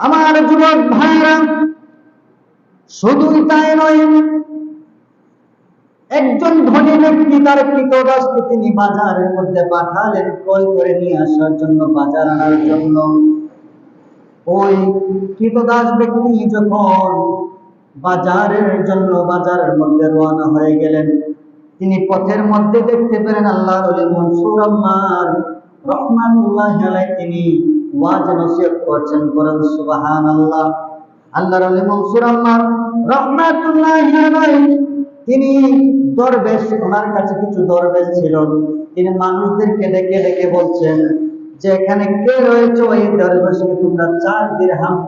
আমার যুবক ভাইরা শুধুই তাই নয়, একজন ধনী ব্যক্তি তার কৃতদাসকে তিনি বাজারের মধ্যে পাঠালেন, ক্রয় করে নিয়ে আসার জন্য বাজার আনার জন্য। ওই কৃতদাস ব্যক্তি যখন বাজারের জন্য বাজারের মধ্যে রওনা হয়ে গেলেন, তিনি পথের মধ্যে দেখতে পেলেন আল্লাহ মনসুর আম্মার রহমানুল্লাহ তিনি তিনি দরবেশ, ওনার কাছে কিছু দরবেশ ছিল। তিনি মানুষদেরকে ডেকে ডেকে বলছেন, যে এখানে কে রয়েছে ওই দরবেশকে তোমরা চার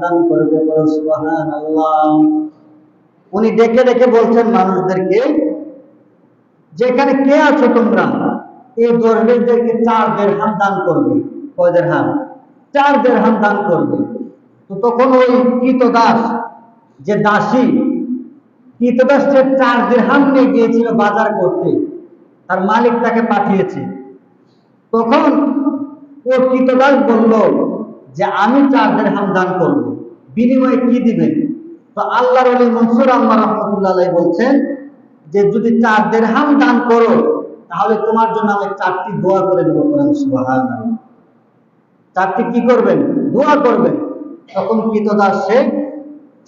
দান করবে? বলো উনি ডেকে ডেকে বলছেন মানুষদেরকে, যেখানে কে আছো তোমরা, এই দরবেশদেরকে চার দেড় হাম দান করবে। কয় দেড়হাম চার দেড়হাম দান করবে। তো তখন ওই কৃতদাস যে দাসী কৃতদাস সে চার দেড়হাম নিয়ে গিয়েছিল বাজার করতে। তার মালিক তাকে পাঠিয়েছে। তখন ও কৃতদাস বলল যে, আমি চার দেড়হাম দান করব। বিনিময়ে কি দিবেন তো আল্লাহর আলী মনসুর আল্লাহ রহমতুল্লাহ বলছেন যে, যদি চার দেড়হাম দান করো, তাহলে তোমার জন্য আমি চারটি দোয়া করে দেবো কোরআন সুবহান চারটি কি করবেন? দোয়া করবেন। তখন কৃতদাস সে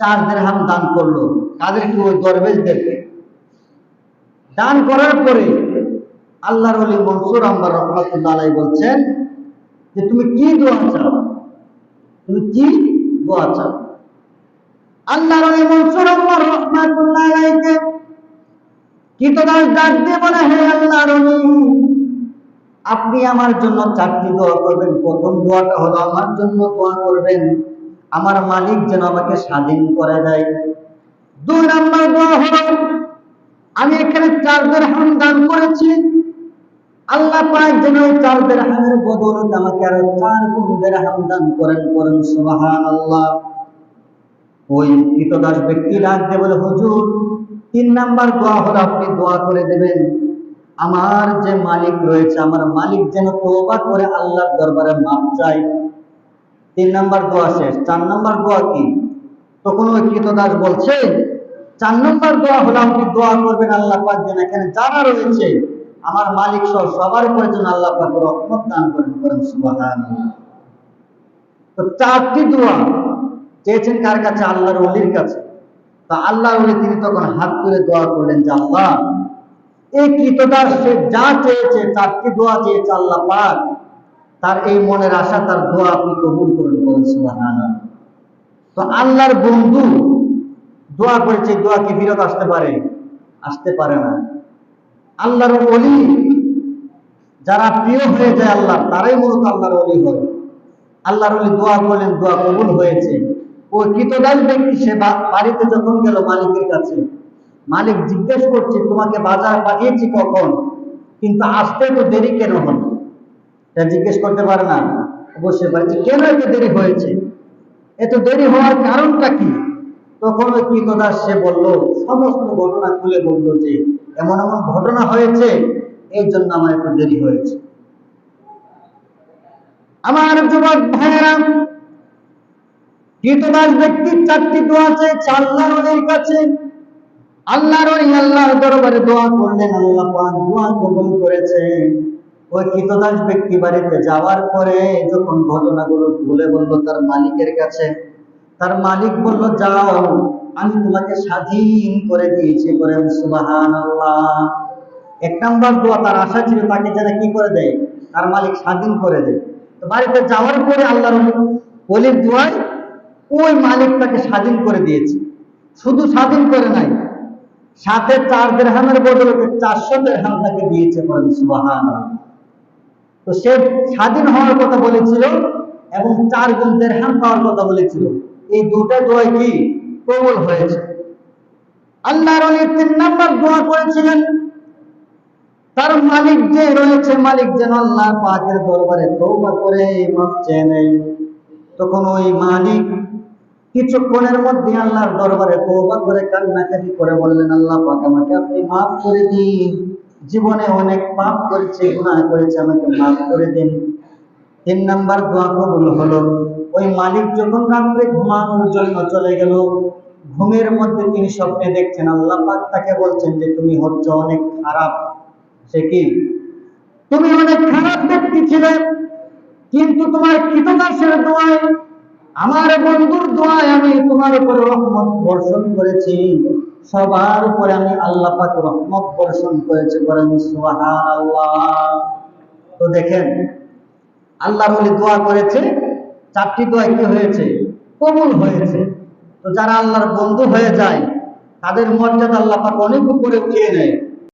চার দেড়হাম দান করল। তাদেরকে ওই দরবেশদেরকে? দান করার পরে আল্লাহর আলী মনসুর আম্বার রহমতুল্লাহ বলছেন যে, তুমি কি দোয়া চাও? তুমি কি দোয়া চাও? আল্লাহর আলী মনসুর আম্বার রহমতুল্লাহ কীতদাস ডাক দিয়ে বলে, হে আল্লাহর আলী আপনি আমার জন্য চারটি দোয়া করবেন। প্রথম দোয়াটা হলো, আমার জন্য দোয়া করবেন। আমার মালিক যেন আমাকে স্বাধীন করে দেয়। দুই নম্বর দোয়া হলো, আমি এখানে চার দেড়হাম দান করেছি। আল্লাহ পাক যেন ওই চার দেড়হামের বদৌলতে আমাকে আরও চার গুণ দেড়হাম দান করেন করেন সুবাহান আল্লাহ ওই কৃতদাস ব্যক্তি ডাক বলে, হুজুর, তিন নাম্বার দোয়া হলো, আপনি দোয়া করে দেবেন। আমার যে মালিক রয়েছে, আমার মালিক যেন তোবা করে আল্লাহর দরবারে মাপ চাই তিন নাম্বার দোয়া শেষ। চার নাম্বার দোয়া কি? তখন ওই কৃতদাস বলছে, চার নম্বর দোয়া হলো আপনি দোয়া করবেন আল্লাহ পাক যেন এখানে যারা রয়েছে, আমার মালিক সহ সবার উপরে যেন আল্লাহ পাক রহমত দান করেন করেন সুবহান তো চারটি দোয়া চেয়েছেন কার কাছে? আল্লাহর অলির কাছে। তা আল্লাহর ওলি তিনি তখন হাত তুলে দোয়া করলেন যে, আল্লাহ এই কৃতদাস সে যা চেয়েছে চারটি দোয়া চেয়েছে আল্লাহ পাক? তার এই মনের আশা, তার দোয়া আপনি কবুল করুন, বলেন তো আল্লাহর বন্ধু দোয়া করেছে দোয়া কি ফিরত আসতে পারে? আসতে পারে না। আল্লাহর অলি যারা প্রিয় হয়ে যায় আল্লাহ তারাই মূলত আল্লাহর অলি হয়। আল্লাহর অলি দোয়া করলেন, দোয়া কবুল হয়েছে। ওই কৃতদাস ব্যক্তি সে বাড়িতে যখন গেল মালিকের কাছে মালিক জিজ্ঞেস করছে, তোমাকে বাজার পাঠিয়েছি কখন? কিন্তু আসতে তো দেরি কেন হলো? জিজ্ঞেস করতে পারে না। অবশ্যই পারে। কেন এত দেরি হয়েছে? এত দেরি হওয়ার কারণটা কি? তখন ওই কৃতদাস সে বলল, সমস্ত ঘটনা খুলে বলল যে এমন এমন ঘটনা হয়েছে, এই জন্য আমার একটু দেরি হয়েছে। আমার যুবক ভাইয়েরা, কৃতদাস ব্যক্তির চারটি দোয়া চেয়েছে আল্লাহর ওলির কাছে। আল্লাহর ওলি আল্লাহর দরবারে দোয়া করলেন, আল্লাহ দোয়া কবুল করেছে ওই কৃতদাস ব্যক্তি বাড়িতে যাওয়ার পরে যখন ঘটনাগুলো ভুলে বলল তার মালিকের কাছে, তার মালিক বলল, যাও, আমি তোমাকে স্বাধীন করে দিয়েছি সুবাহান এক নাম্বার দোয়া তার আশা ছিল তাকে যেন কি করে দেয়? তার মালিক স্বাধীন করে দেয়। তো বাড়িতে যাওয়ার পরে আল্লাহর অলির দোয়ায় ওই মালিক তাকে স্বাধীন করে দিয়েছে। শুধু স্বাধীন করে নাই সাথে চার দেড়হামের বদলে চারশো দেড়হাম তাকে দিয়েছে তো সে স্বাধীন হওয়ার কথা বলেছিল এবং চার গুণ দেড়হাম পাওয়ার কথা বলেছিল। এই দুটা দোয়া কি? কবুল হয়েছে। আল্লাহর অলি তিন নাম্বার দোয়া করেছিলেন। তার মালিক যে রয়েছে, মালিক যেন আল্লাহ পাকের দরবারে তৌবা করে, মাফ চেয়ে নেয়। তখন ওই মালিক কিছুক্ষণের মধ্যে আল্লাহর দরবারে তৌবা করে কান্নাকাটি করে বললেন, আল্লাহ পাক আমাকে আপনি মাফ করে দিন। জীবনে অনেক পাপ করেছে, গুনাহ করেছে, আমাকে মাফ করে দিন। তিন নাম্বার দোয়া কবুল হলো। ওই মালিক যখন রাত্রে ঘুমানোর জন্য চলে গেল, ঘুমের মধ্যে তিনি স্বপ্নে দেখছেন, আল্লাহ পাক তাকে বলছেন যে, তুমি হচ্ছ অনেক খারাপ। সে কি? তুমি অনেক খারাপ ব্যক্তি ছিলে, কিন্তু তোমার কৃতদাসের দোয়ায় আমার বন্ধুর দোয়ায় আমি তোমার উপরে রহমত বর্ষণ করেছি। সবার উপরে আমি আল্লাহ পাক রহমত বর্ষণ করেছি বলেন তো দেখেন, আল্লাহ বলে দোয়া করেছে, চারটি দোয়া কি হয়েছে? কবুল হয়েছে। তো যারা আল্লাহর বন্ধু হয়ে যায়, তাদের মর্যাদা আল্লাহ পাক অনেক উপরে উঠিয়ে নেয়।